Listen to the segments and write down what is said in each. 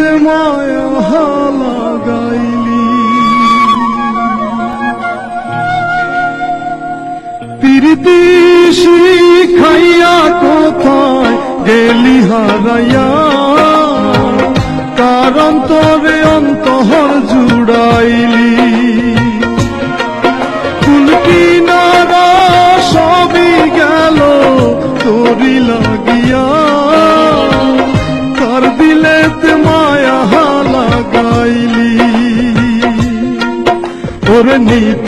দিলেতে মায়া লাগাইলি প্রীতি শিখাইয়া কোথায় গেলি হারাইয়া? কারণ তবে অন্তহর জুড়াইলি?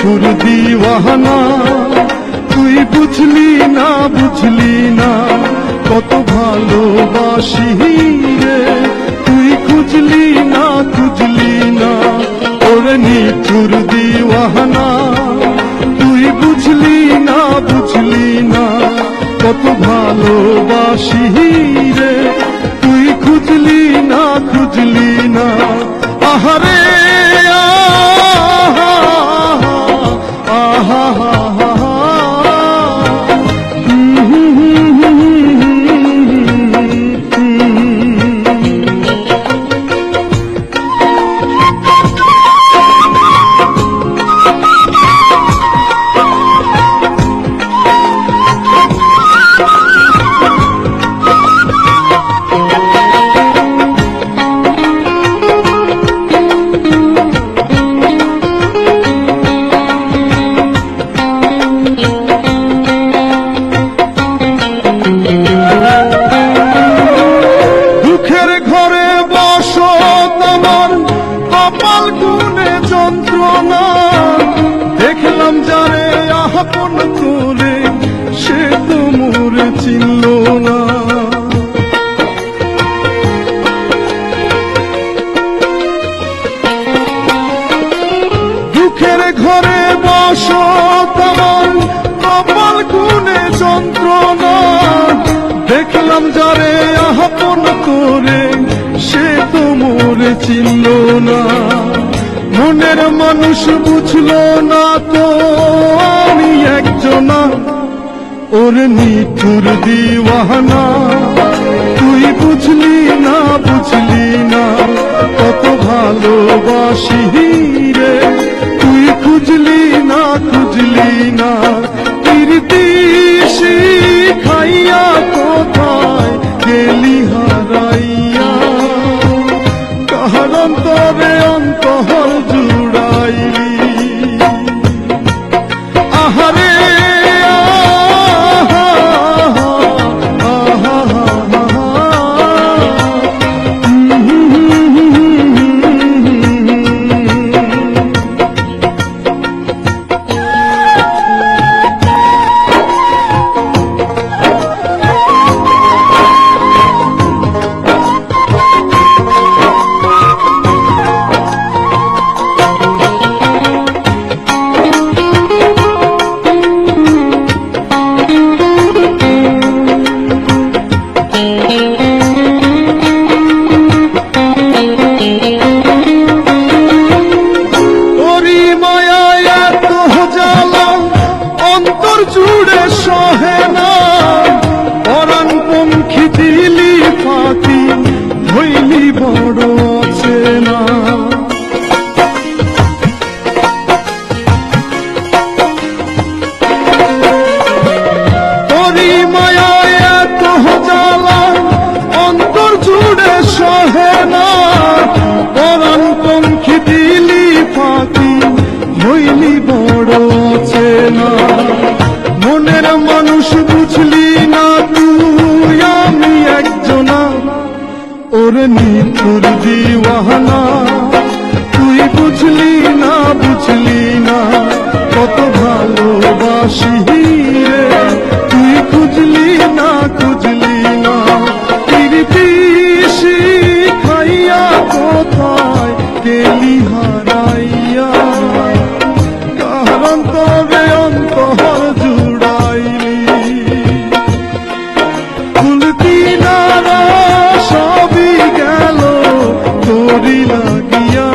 নিঠুর দিওয়ানা, তুই বুঝলি না বুঝলি না, কত ভালোবাসি রে। তুই খুঁজলি না খুঁজলি না, ওরে নিঠুর দিওয়ানা। তুই বুঝলি না বুঝলি না, কত ভালোবাসি রে। তুই খুঁজলি না খুঁজলি না, আহারে, আহা। ঘরে বসো তোমার কপাল গুনে যন্ত্রণা। দেখলাম যারে আপন করে, সে তো মোরে চিনল না। মনের মানুষ বুঝলো না তো, আমি একজনা। ওর নিঠুর দিওয়ানা। তুই বুঝলি না বুঝলি না, কত ভালোবাসি খুঁজলি না খুঁজলি না। কীর্তি খাইয়া কোথায়? হইলি বড় আছে না। তোরি মায়ায় এত জ্বালা, অন্তর জুড়ে সহে না। পরাণ পঙ্খী দিলি পাখি, হইলি বড় চেনা দিওয়ানা তুই বুঝলি না বুঝলি না, কত ভালোবাসি তুই বুঝলি না, খুঁজলি না পিরিপিসি খাইয়া কোথায় গেলি হারাইয়া? কারণ তবে অন্ত নিয়